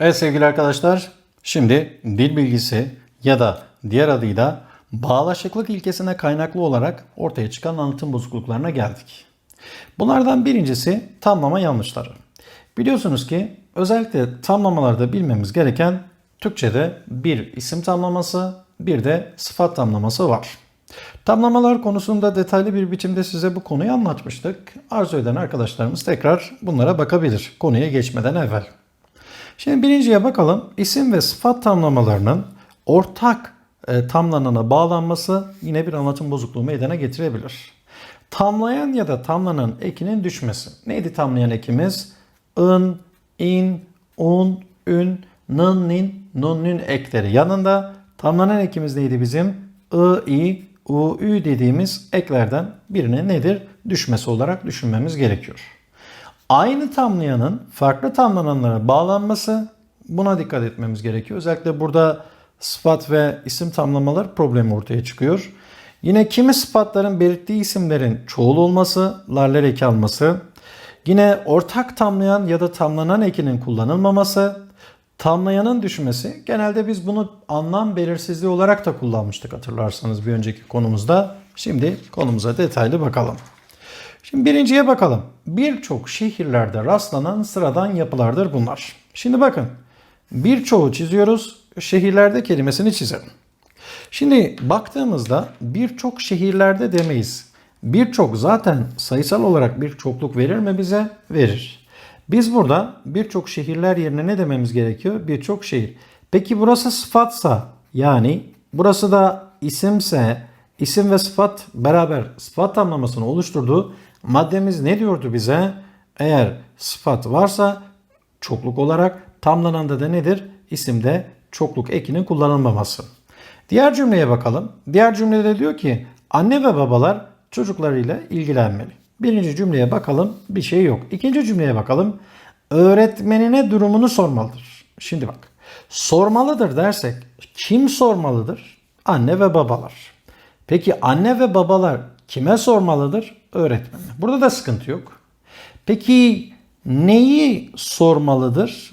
Evet sevgili arkadaşlar, şimdi dil bilgisi ya da diğer adıyla bağlaşıklık ilkesine kaynaklı olarak ortaya çıkan anlatım bozukluklarına geldik. Bunlardan birincisi tamlama yanlışları. Biliyorsunuz ki özellikle tamlamalarda bilmemiz gereken Türkçe'de bir isim tamlaması, bir de sıfat tamlaması var. Tamlamalar konusunda detaylı bir biçimde size bu konuyu anlatmıştık. Arzu eden arkadaşlarımız tekrar bunlara bakabilir konuya geçmeden evvel. Şimdi birinciye bakalım. İsim ve sıfat tamlamalarının ortak e, tamlanana bağlanması yine bir anlatım bozukluğu meydana getirebilir. Tamlayan ya da tamlanan ekinin düşmesi. Neydi tamlayan ekimiz? ın, in, un, ün, nın, nin, nun, nün ekleri. Yanında tamlanan ekimiz neydi bizim? I, i, u, ü dediğimiz eklerden birine nedir? Düşmesi olarak düşünmemiz gerekiyor. Aynı tamlayanın farklı tamlananlara bağlanması buna dikkat etmemiz gerekiyor. Özellikle burada sıfat ve isim tamlamalar problemi ortaya çıkıyor. Yine kimi sıfatların belirttiği isimlerin çoğul olması, larler eki alması, yine ortak tamlayan ya da tamlanan ekinin kullanılmaması, tamlayanın düşmesi. Genelde biz bunu anlam belirsizliği olarak da kullanmıştık hatırlarsanız bir önceki konumuzda. Şimdi konumuza detaylı bakalım. Şimdi birinciye bakalım. Birçok şehirlerde rastlanan sıradan yapılardır bunlar. Şimdi bakın. Birçoğu çiziyoruz. Şehirlerde kelimesini çizelim. Şimdi baktığımızda birçok şehirlerde demeyiz. Birçok zaten sayısal olarak bir çokluk verir mi bize? Verir. Biz burada birçok şehirler yerine ne dememiz gerekiyor? Birçok şehir. Peki burası sıfatsa yani burası da isimse isim ve sıfat beraber sıfat tamlamasını oluşturduğu maddemiz ne diyordu bize? Eğer sıfat varsa çokluk olarak tamlananda da nedir? İsimde çokluk ekinin kullanılmaması. Diğer cümleye bakalım. Diğer cümlede diyor ki anne ve babalar çocuklarıyla ilgilenmeli. Birinci cümleye bakalım bir şey yok. İkinci cümleye bakalım. Öğretmenine durumunu sormalıdır. Şimdi bak. Sormalıdır dersek kim sormalıdır? Anne ve babalar. Peki anne ve babalar kime sormalıdır? Öğretmenine. Burada da sıkıntı yok. Peki neyi sormalıdır?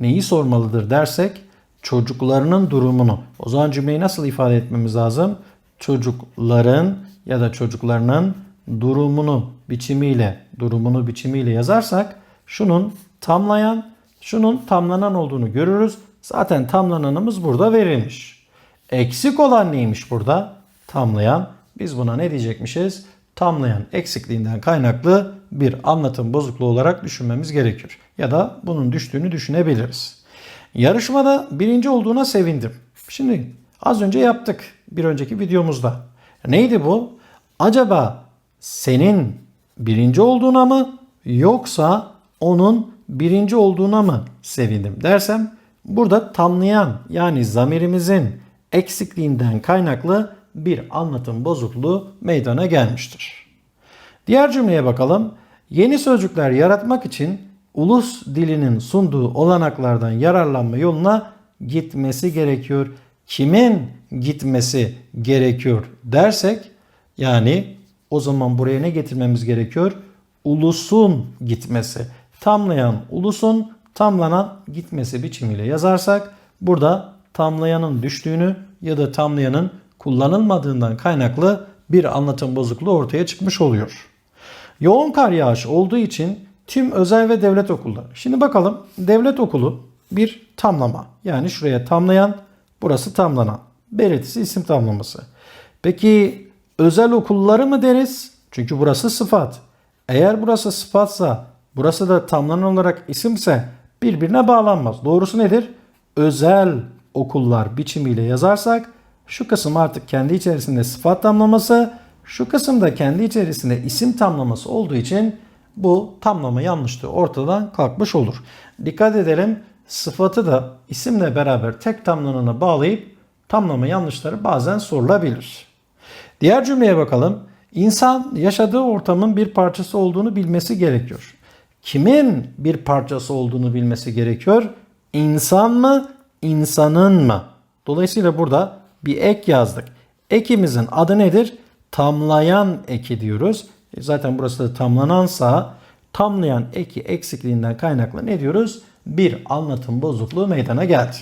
Neyi sormalıdır dersek çocuklarının durumunu. O zaman cümleyi nasıl ifade etmemiz lazım? Çocukların ya da çocuklarının durumunu biçimiyle, durumunu biçimiyle yazarsak şunun tamlayan, şunun tamlanan olduğunu görürüz. Zaten tamlananımız burada verilmiş. Eksik olan neymiş burada? Tamlayan. Biz buna ne diyecekmişiz? Tamlayan eksikliğinden kaynaklı bir anlatım bozukluğu olarak düşünmemiz gerekiyor. Ya da bunun düştüğünü düşünebiliriz. Yarışmada birinci olduğuna sevindim. Şimdi az önce yaptık bir önceki videomuzda. Neydi bu? Acaba senin birinci olduğuna mı yoksa onun birinci olduğuna mı sevindim dersem burada tamlayan yani zamirimizin eksikliğinden kaynaklı bir anlatım bozukluğu meydana gelmiştir. Diğer cümleye bakalım. Yeni sözcükler yaratmak için ulus dilinin sunduğu olanaklardan yararlanma yoluna gitmesi gerekiyor. Kimin gitmesi gerekiyor dersek yani o zaman buraya ne getirmemiz gerekiyor? Ulusun gitmesi. Tamlayan ulusun, tamlanan gitmesi biçimiyle yazarsak burada tamlayanın düştüğünü ya da tamlayanın kullanılmadığından kaynaklı bir anlatım bozukluğu ortaya çıkmış oluyor. Yoğun kar yağış olduğu için tüm özel ve devlet okulları. Şimdi bakalım devlet okulu bir tamlama. Yani şuraya tamlayan, burası tamlanan. Belirtisi isim tamlaması. Peki özel okulları mı deriz? Çünkü burası sıfat. Eğer burası sıfatsa, burası da tamlanan olarak isimse birbirine bağlanmaz. Doğrusu nedir? Özel okullar biçimiyle yazarsak şu kısım artık kendi içerisinde sıfat tamlaması, şu kısımda kendi içerisinde isim tamlaması olduğu için bu tamlama yanlışlığı ortadan kalkmış olur. Dikkat edelim sıfatı da isimle beraber tek tamlanana bağlayıp tamlama yanlışları bazen sorulabilir. Diğer cümleye bakalım. İnsan yaşadığı ortamın bir parçası olduğunu bilmesi gerekiyor. Kimin bir parçası olduğunu bilmesi gerekiyor? İnsan mı, insanın mı? Dolayısıyla burada bir ek yazdık. Ekimizin adı nedir? Tamlayan eki diyoruz. E, Zaten burası da tamlanansa tamlayan eki eksikliğinden kaynaklı ne diyoruz? bir anlatım bozukluğu meydana geldi.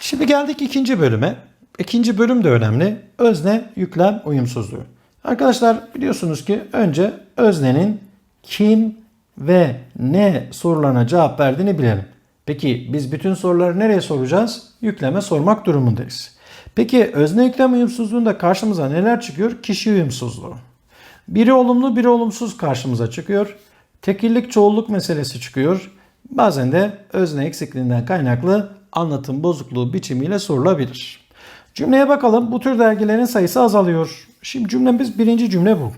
Şimdi geldik ikinci bölüme. İkinci bölüm de önemli. Özne yüklem uyumsuzluğu. Arkadaşlar biliyorsunuz ki önce öznenin kim ve ne sorularına cevap verdiğini bilelim. Peki biz bütün soruları nereye soracağız? Yükleme sormak durumundayız. Peki özne yüklem uyumsuzluğunda karşımıza neler çıkıyor? Kişi uyumsuzluğu. Biri olumlu biri olumsuz karşımıza çıkıyor. Tekillik çoğulluk meselesi çıkıyor. Bazen de özne eksikliğinden kaynaklı anlatım bozukluğu biçimiyle sorulabilir. Cümleye bakalım. Bu tür dergilerin sayısı azalıyor. Şimdi cümlemiz birinci cümle bu.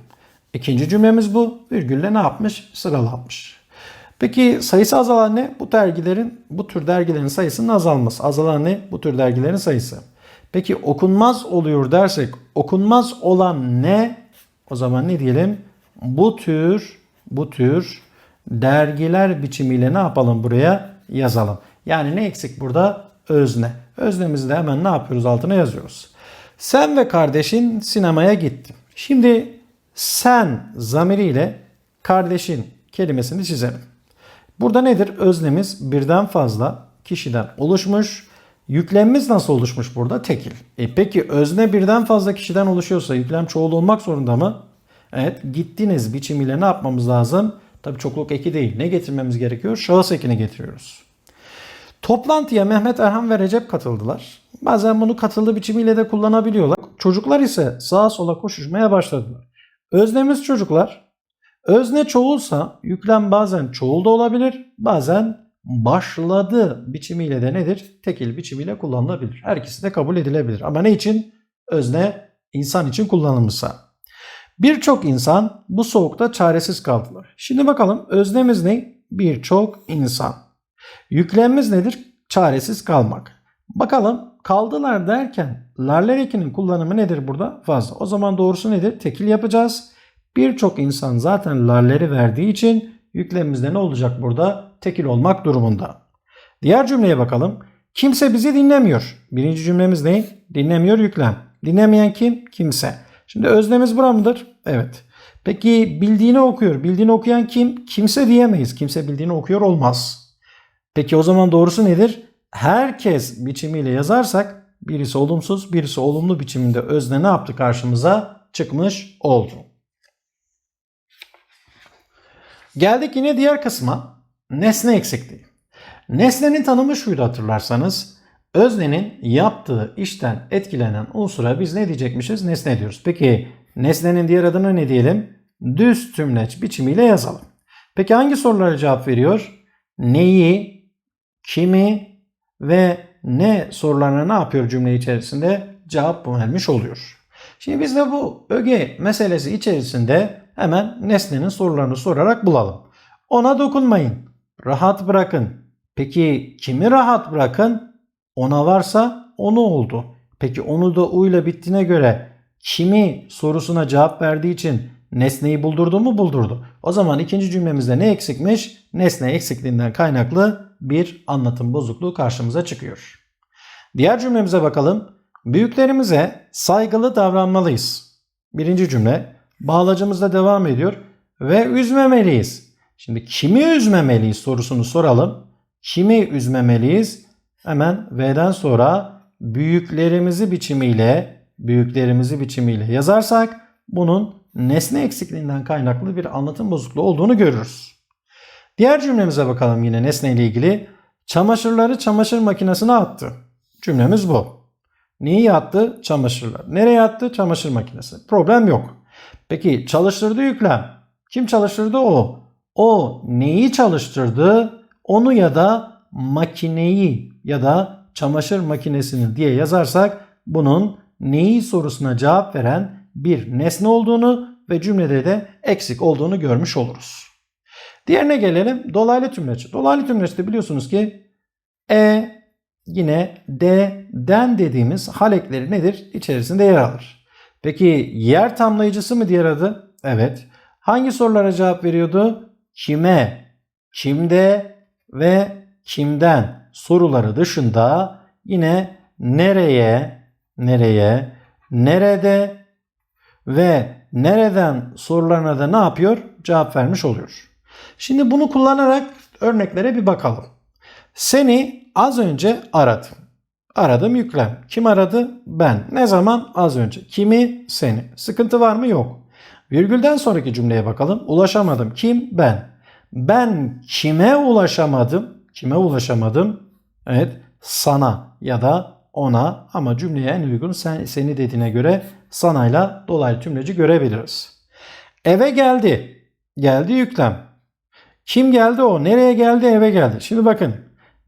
İkinci cümlemiz bu. Virgülle ne yapmış? Sıralanmış. Peki sayısı azalan ne? Bu dergilerin, bu tür dergilerin sayısının azalması. Azalan ne? Bu tür dergilerin sayısı. Peki okunmaz oluyor dersek okunmaz olan ne? O zaman ne diyelim? Bu tür bu tür dergiler biçimiyle ne yapalım buraya yazalım. Yani ne eksik burada? Özne. Öznemizi de hemen ne yapıyoruz altına yazıyoruz. Sen ve kardeşin sinemaya gitti. Şimdi sen zamiriyle kardeşin kelimesini çizelim. Burada nedir? Öznemiz birden fazla kişiden oluşmuş. Yüklemimiz nasıl oluşmuş burada? Tekil. E peki özne birden fazla kişiden oluşuyorsa yüklem çoğul olmak zorunda mı? Evet gittiniz biçimiyle ne yapmamız lazım? Tabi çokluk eki değil. Ne getirmemiz gerekiyor? Şahıs ekini getiriyoruz. Toplantıya Mehmet Erhan ve Recep katıldılar. Bazen bunu katıldı biçimiyle de kullanabiliyorlar. Çocuklar ise sağa sola koşuşmaya başladılar. Öznemiz çocuklar. Özne çoğulsa yüklem bazen çoğul da olabilir, bazen başladı biçimiyle de nedir? Tekil biçimiyle kullanılabilir. Her ikisi de kabul edilebilir. Ama ne için? Özne insan için kullanılmışsa. Birçok insan bu soğukta çaresiz kaldılar. Şimdi bakalım öznemiz ne? Birçok insan. Yüklemimiz nedir? Çaresiz kalmak. Bakalım kaldılar derken larler ekinin kullanımı nedir burada? Fazla. O zaman doğrusu nedir? Tekil yapacağız. Birçok insan zaten larleri verdiği için yüklemimizde ne olacak burada? Tekil olmak durumunda. Diğer cümleye bakalım. Kimse bizi dinlemiyor. Birinci cümlemiz ne? Dinlemiyor yüklem. Dinlemeyen kim? Kimse. Şimdi öznemiz bura mıdır? Evet. Peki bildiğini okuyor. Bildiğini okuyan kim? Kimse diyemeyiz. Kimse bildiğini okuyor olmaz. Peki o zaman doğrusu nedir? Herkes biçimiyle yazarsak birisi olumsuz birisi olumlu biçiminde özne ne yaptı karşımıza? Çıkmış oldu. Geldik yine diğer kısma. Nesne eksikliği. Nesnenin tanımı şuydu hatırlarsanız. Öznenin yaptığı işten etkilenen unsura biz ne diyecekmişiz? Nesne diyoruz. Peki nesnenin diğer adına ne diyelim? Düz tümleç biçimiyle yazalım. Peki hangi sorulara cevap veriyor? Neyi, kimi ve ne sorularına ne yapıyor cümle içerisinde? Cevap vermiş oluyor. Şimdi biz de bu öge meselesi içerisinde hemen nesnenin sorularını sorarak bulalım. Ona dokunmayın. Rahat bırakın. Peki kimi rahat bırakın? Ona varsa onu oldu. Peki onu da u ile bittiğine göre kimi sorusuna cevap verdiği için nesneyi buldurdu mu buldurdu. O zaman ikinci cümlemizde ne eksikmiş? Nesne eksikliğinden kaynaklı bir anlatım bozukluğu karşımıza çıkıyor. Diğer cümlemize bakalım. Büyüklerimize saygılı davranmalıyız. Birinci cümle bağlacımızda devam ediyor ve üzmemeliyiz. Şimdi kimi üzmemeliyiz sorusunu soralım. Kimi üzmemeliyiz? Hemen V'den sonra büyüklerimizi biçimiyle büyüklerimizi biçimiyle yazarsak bunun nesne eksikliğinden kaynaklı bir anlatım bozukluğu olduğunu görürüz. Diğer cümlemize bakalım yine nesne ile ilgili. Çamaşırları çamaşır makinesine attı. Cümlemiz bu. Neyi attı? Çamaşırlar. Nereye attı? Çamaşır makinesi. Problem yok. Peki çalıştırdı yüklem. Kim çalıştırdı o? O neyi çalıştırdı? Onu ya da makineyi ya da çamaşır makinesini diye yazarsak bunun neyi sorusuna cevap veren bir nesne olduğunu ve cümlede de eksik olduğunu görmüş oluruz. Diğerine gelelim. Dolaylı tümleç. Dolaylı tümleçte biliyorsunuz ki e yine d, den dediğimiz hal ekleri nedir? İçerisinde yer alır. Peki yer tamlayıcısı mı diğer adı? Evet. Hangi sorulara cevap veriyordu? Kime, kimde ve kimden soruları dışında yine nereye, nereye, nerede ve nereden sorularına da ne yapıyor? Cevap vermiş oluyor. Şimdi bunu kullanarak örneklere bir bakalım. Seni az önce aradım. Aradım yüklem. Kim aradı? Ben. Ne zaman? Az önce. Kimi? Seni. Sıkıntı var mı? Yok. Virgülden sonraki cümleye bakalım. Ulaşamadım. Kim? Ben. Ben kime ulaşamadım? Kime ulaşamadım? Evet. Sana ya da ona ama cümleye en uygun sen, seni dediğine göre sanayla dolaylı tümleci görebiliriz. Eve geldi. Geldi yüklem. Kim geldi o? Nereye geldi? Eve geldi. Şimdi bakın.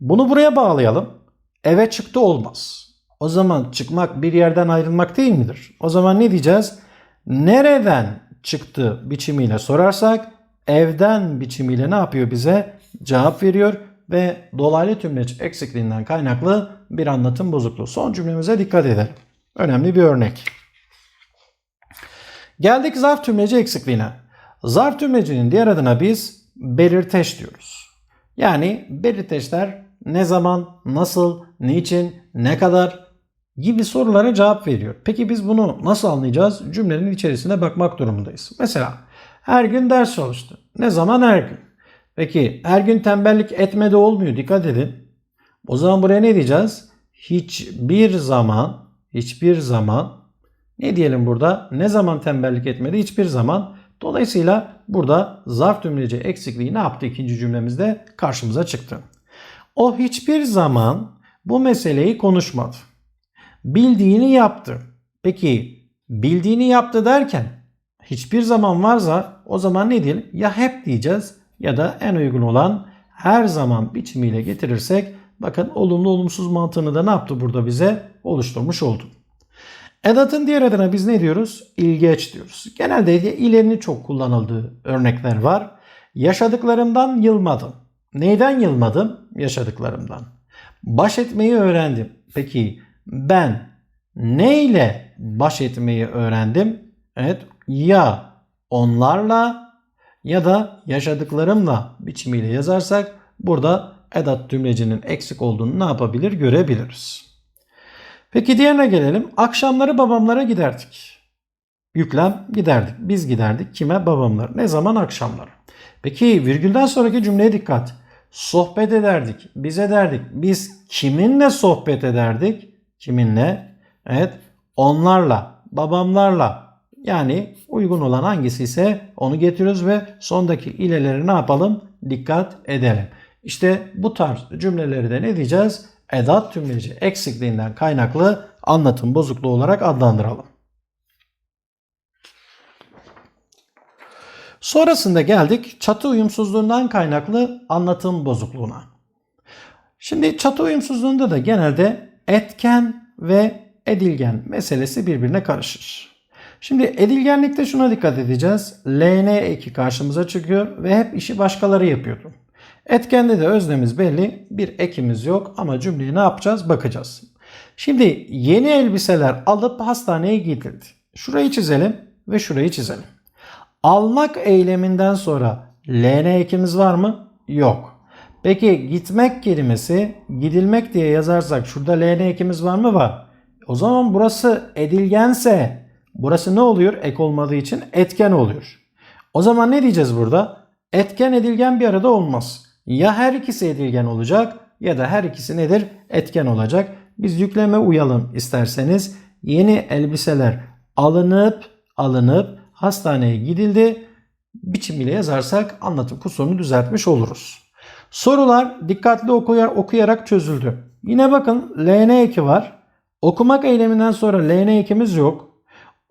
Bunu buraya bağlayalım. Eve çıktı olmaz. O zaman çıkmak bir yerden ayrılmak değil midir? O zaman ne diyeceğiz? Nereden çıktı biçimiyle sorarsak evden biçimiyle ne yapıyor bize? Cevap veriyor ve dolaylı tümleç eksikliğinden kaynaklı bir anlatım bozukluğu. Son cümlemize dikkat edelim. Önemli bir örnek. Geldik zarf tümleci eksikliğine. Zarf tümlecinin diğer adına biz belirteç diyoruz. Yani belirteçler ne zaman, nasıl, niçin, ne kadar gibi sorulara cevap veriyor. Peki biz bunu nasıl anlayacağız? Cümlenin içerisine bakmak durumundayız. Mesela her gün ders çalıştı. Ne zaman her gün? Peki her gün tembellik etmede olmuyor. Dikkat edin. O zaman buraya ne diyeceğiz? Hiçbir zaman, hiçbir zaman ne diyelim burada? Ne zaman tembellik etmedi? Hiçbir zaman. Dolayısıyla burada zarf tümleci eksikliği ne yaptı ikinci cümlemizde? Karşımıza çıktı. O hiçbir zaman bu meseleyi konuşmadı. Bildiğini yaptı. Peki bildiğini yaptı derken hiçbir zaman varsa o zaman ne diyelim? Ya hep diyeceğiz ya da en uygun olan her zaman biçimiyle getirirsek bakın olumlu olumsuz mantığını da ne yaptı burada bize oluşturmuş oldu. Edatın diğer adına biz ne diyoruz? İlgeç diyoruz. Genelde ilerinin çok kullanıldığı örnekler var. Yaşadıklarımdan yılmadım. Neyden yılmadım? Yaşadıklarımdan. Baş etmeyi öğrendim. Peki ben neyle baş etmeyi öğrendim? Evet ya onlarla ya da yaşadıklarımla biçimiyle yazarsak burada edat tümlecinin eksik olduğunu ne yapabilir görebiliriz. Peki diğerine gelelim. Akşamları babamlara giderdik. Yüklem giderdik. Biz giderdik. Kime? Babamlar. Ne zaman? Akşamları. Peki virgülden sonraki cümleye dikkat. Sohbet ederdik. Biz ederdik. Biz kiminle sohbet ederdik? Kiminle? Evet. Onlarla. Babamlarla. Yani uygun olan hangisi ise onu getiriyoruz ve sondaki ileleri ne yapalım? Dikkat edelim. İşte bu tarz cümleleri de ne diyeceğiz? Edat tümleci eksikliğinden kaynaklı anlatım bozukluğu olarak adlandıralım. Sonrasında geldik çatı uyumsuzluğundan kaynaklı anlatım bozukluğuna. Şimdi çatı uyumsuzluğunda da genelde etken ve edilgen meselesi birbirine karışır. Şimdi edilgenlikte şuna dikkat edeceğiz. LN eki karşımıza çıkıyor ve hep işi başkaları yapıyordu. Etkende de öznemiz belli. Bir ekimiz yok ama cümleyi ne yapacağız? Bakacağız. Şimdi yeni elbiseler alıp hastaneye gidildi. Şurayı çizelim ve şurayı çizelim. Almak eyleminden sonra LN ekimiz var mı? Yok. Peki gitmek kelimesi gidilmek diye yazarsak şurada LN ekimiz var mı? Var. O zaman burası edilgense burası ne oluyor? Ek olmadığı için etken oluyor. O zaman ne diyeceğiz burada? Etken edilgen bir arada olmaz. Ya her ikisi edilgen olacak ya da her ikisi nedir? Etken olacak. Biz yükleme uyalım isterseniz. Yeni elbiseler alınıp alınıp hastaneye gidildi. Biçimiyle yazarsak anlatım kusurunu düzeltmiş oluruz. Sorular dikkatli okuyar, okuyarak çözüldü. Yine bakın LN eki var. Okumak eyleminden sonra LN ekimiz yok.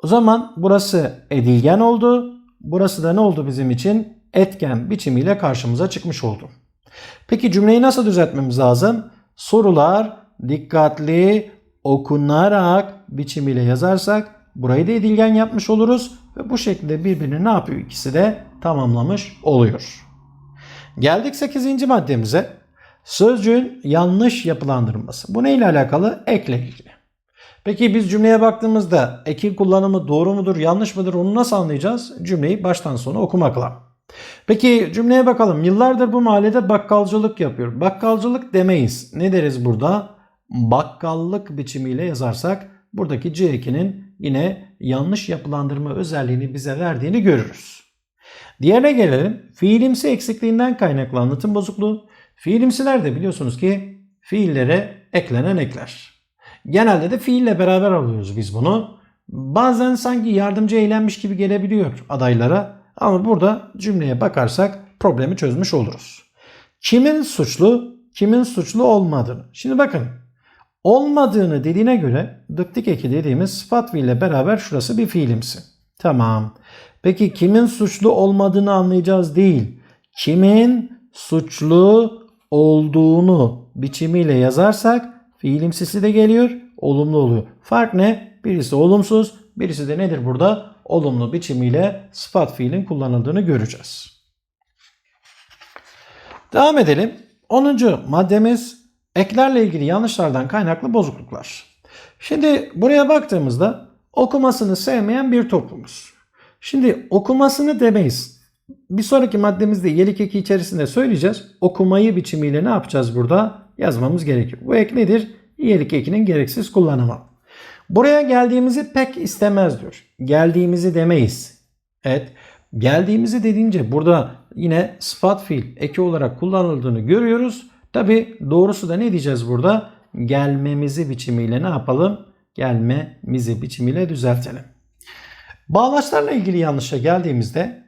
O zaman burası edilgen oldu. Burası da ne oldu bizim için? Etken biçimiyle karşımıza çıkmış oldu. Peki cümleyi nasıl düzeltmemiz lazım? Sorular dikkatli okunarak biçimiyle yazarsak burayı da edilgen yapmış oluruz ve bu şekilde birbirini ne yapıyor ikisi de tamamlamış oluyor. Geldik 8. maddemize. Sözcüğün yanlış yapılandırılması. Bu neyle alakalı? Ekle ilgili. Peki biz cümleye baktığımızda ekin kullanımı doğru mudur, yanlış mıdır onu nasıl anlayacağız? Cümleyi baştan sona okumakla. Peki cümleye bakalım. Yıllardır bu mahallede bakkalcılık yapıyor. Bakkalcılık demeyiz. Ne deriz burada? Bakkallık biçimiyle yazarsak buradaki C ekinin yine yanlış yapılandırma özelliğini bize verdiğini görürüz. Diğerine gelelim. Fiilimsi eksikliğinden kaynaklı anlatım bozukluğu. Fiilimsiler de biliyorsunuz ki fiillere eklenen ekler. Genelde de fiille beraber alıyoruz biz bunu. Bazen sanki yardımcı eylemmiş gibi gelebiliyor adaylara. Ama burada cümleye bakarsak problemi çözmüş oluruz. Kimin suçlu, kimin suçlu olmadığını. Şimdi bakın olmadığını dediğine göre dıktik eki dediğimiz sıfat fiille beraber şurası bir fiilimsi. Tamam. Peki kimin suçlu olmadığını anlayacağız değil. Kimin suçlu olduğunu biçimiyle yazarsak fiilimsisi de geliyor, olumlu oluyor. Fark ne? Birisi olumsuz, birisi de nedir burada? Olumlu biçimiyle sıfat fiilin kullanıldığını göreceğiz. Devam edelim. 10. maddemiz eklerle ilgili yanlışlardan kaynaklı bozukluklar. Şimdi buraya baktığımızda okumasını sevmeyen bir toplumuz. Şimdi okumasını demeyiz. Bir sonraki maddemizde yelik eki içerisinde söyleyeceğiz. Okumayı biçimiyle ne yapacağız burada? Yazmamız gerekiyor. Bu ek nedir? Yelik ekinin gereksiz kullanımı. Buraya geldiğimizi pek istemez diyor. Geldiğimizi demeyiz. Evet. Geldiğimizi dediğince burada yine sıfat fiil eki olarak kullanıldığını görüyoruz. Tabi doğrusu da ne diyeceğiz burada? Gelmemizi biçimiyle ne yapalım? Gelmemizi biçimiyle düzeltelim. Bağlaçlarla ilgili yanlışa geldiğimizde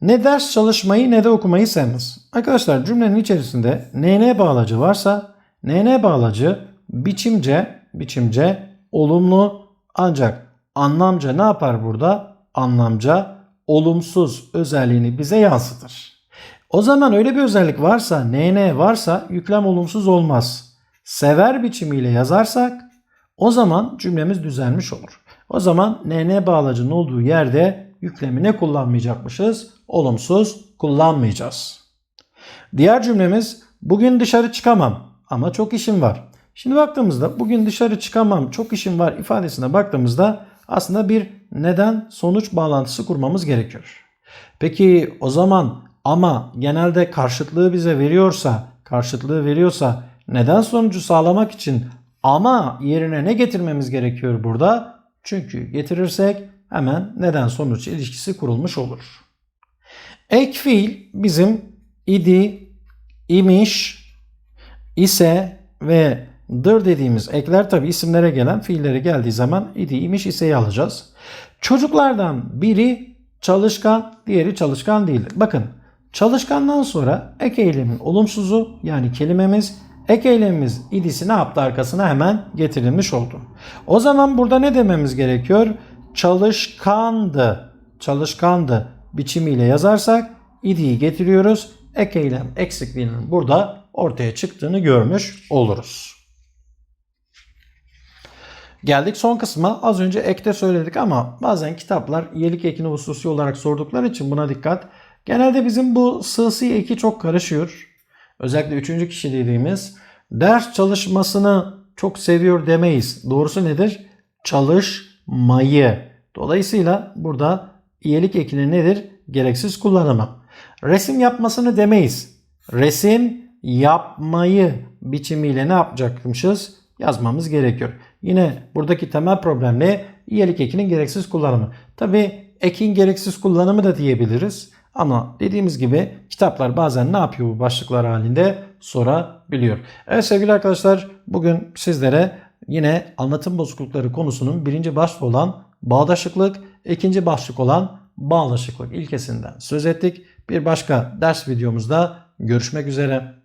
ne ders çalışmayı ne de okumayı sevmez. Arkadaşlar cümlenin içerisinde NN bağlacı varsa NN bağlacı biçimce biçimce olumlu ancak anlamca ne yapar burada? Anlamca olumsuz özelliğini bize yansıtır. O zaman öyle bir özellik varsa, NN varsa yüklem olumsuz olmaz. Sever biçimiyle yazarsak o zaman cümlemiz düzelmiş olur. O zaman NN bağlacının olduğu yerde yüklemi ne kullanmayacakmışız? Olumsuz kullanmayacağız. Diğer cümlemiz bugün dışarı çıkamam ama çok işim var. Şimdi baktığımızda bugün dışarı çıkamam çok işim var ifadesine baktığımızda aslında bir neden sonuç bağlantısı kurmamız gerekiyor. Peki o zaman ama genelde karşıtlığı bize veriyorsa, karşıtlığı veriyorsa neden sonucu sağlamak için ama yerine ne getirmemiz gerekiyor burada? Çünkü getirirsek hemen neden sonuç ilişkisi kurulmuş olur. Ek fiil bizim idi, imiş, ise ve dır dediğimiz ekler tabi isimlere gelen fiillere geldiği zaman idi, imiş, iseyi alacağız. Çocuklardan biri çalışkan, diğeri çalışkan değildir. Bakın çalışkandan sonra ek eylemin olumsuzu yani kelimemiz ek eylemimiz idisi ne yaptı arkasına hemen getirilmiş oldu. O zaman burada ne dememiz gerekiyor? Çalışkandı. Çalışkandı biçimiyle yazarsak idiyi getiriyoruz. Ek eylem eksikliğinin burada ortaya çıktığını görmüş oluruz. Geldik son kısma. Az önce ekte söyledik ama bazen kitaplar iyilik ekini hususi olarak sordukları için buna dikkat. Genelde bizim bu sığsi eki çok karışıyor. Özellikle üçüncü kişi dediğimiz ders çalışmasını çok seviyor demeyiz. Doğrusu nedir? Çalışmayı. Dolayısıyla burada iyilik ekinin nedir? Gereksiz kullanımı. Resim yapmasını demeyiz. Resim yapmayı biçimiyle ne yapacakmışız? Yazmamız gerekiyor. Yine buradaki temel problem ne? İyilik ekinin gereksiz kullanımı. Tabi ekin gereksiz kullanımı da diyebiliriz. Ama dediğimiz gibi kitaplar bazen ne yapıyor bu başlıklar halinde sorabiliyor. Evet sevgili arkadaşlar bugün sizlere yine anlatım bozuklukları konusunun birinci başlığı olan bağdaşıklık, ikinci başlık olan bağlaşıklık ilkesinden söz ettik. Bir başka ders videomuzda görüşmek üzere.